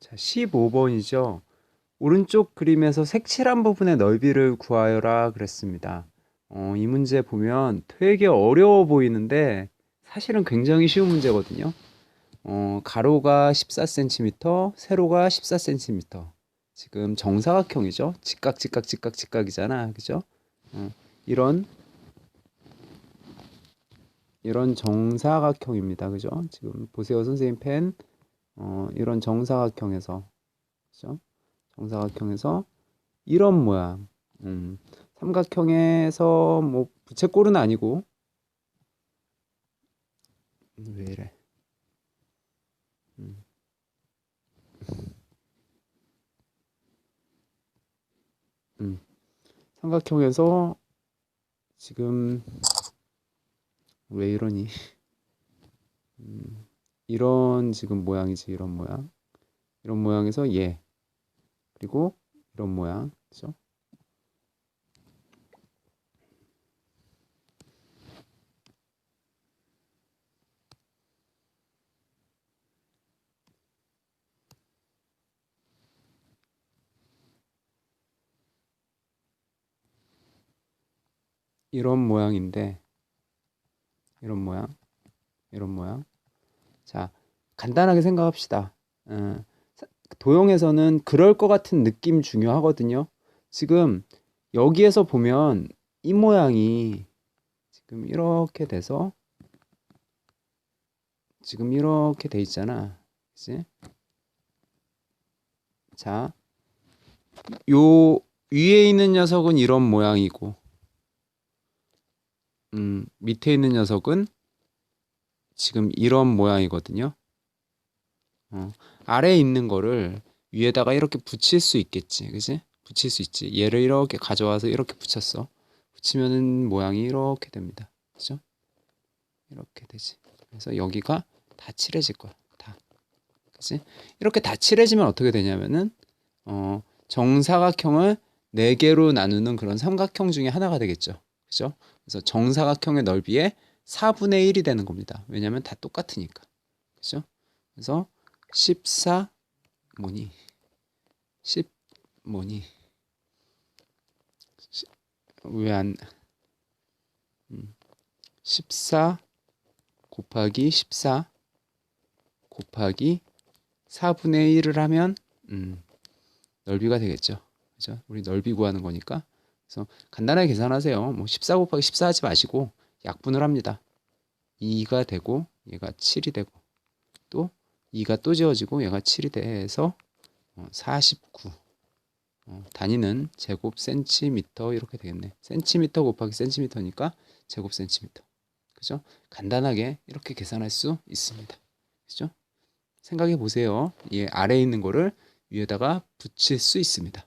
자, 15번이죠. 오른쪽 그림에서 색칠한 부분의 넓이를 구하여라 그랬습니다. 어, 이 문제 보면 되게 어려워 보이는데 사실은 굉장히 쉬운 문제거든요. 어, 가로가 14cm, 세로가 14cm. 지금 정사각형이죠. 직각, 직각, 직각, 직각이잖아. 그죠? 어, 이런 이런 정사각형입니다. 그죠? 지금 보세요, 선생님 펜. 어, 이런 정사각형에서 그죠? 정사각형에서 이런 모양. 음, 삼각형에서 뭐 부채꼴은 아니고 음, 왜 이래? 음. 음, 삼각형에서 지금 왜 이러니? 음, 이런 지금 모양이지 이런 모양. 이런 모양에서 얘 그리고 이런 모양. 그죠? 이런 모양인데 이런 모양 이런 모양 자 간단하게 생각합시다. 어, 사- 도형에서는 그럴 것 같은 느낌 중요하거든요. 지금 여기에서 보면 이 모양이 지금 이렇게 돼서 지금 이렇게 돼 있잖아. 그치? 자, 요 위에 있는 녀석은 이런 모양이고 음, 밑에 있는 녀석은 지금 이런 모양이거든요. 어, 아래에 있는 거를 위에다가 이렇게 붙일 수 있겠지. 그지? 붙일 수 있지. 얘를 이렇게 가져와서 이렇게 붙였어. 붙이면은 모양이 이렇게 됩니다. 그죠? 이렇게 되지. 그래서 여기가 다 칠해질 거야. 다. 그지? 이렇게 다 칠해지면 어떻게 되냐면은 어, 정사각형을 네 개로 나누는 그런 삼각형 중에 하나가 되겠죠. 그죠? 그래서 정사각형의 넓이의 4분의 1이 되는 겁니다. 왜냐하면 다 똑같으니까. 그죠? 그래서 14 뭐니? 10 뭐니? 왜 안 음, 14 곱하기 14 곱하기 4분의 1을 하면 음, 넓이가 되겠죠. 그죠? 우리 넓이 구하는 거니까. 그래서 간단하게 계산하세요. 뭐 14 곱하기 14 하지 마시고 약분을 합니다. 2가 되고 얘가 7이 되고 또 2가 또 지워지고 얘가 7이 돼서 어, 49 어, 단위는 제곱 센티미터 이렇게 되겠네. 센티미터 곱하기 센티미터니까 제곱 센티미터. 그죠? 간단하게 이렇게 계산할 수 있습니다. 그죠? 생각해 보세요. 이 아래에 있는 거를 위에다가 붙일 수 있습니다.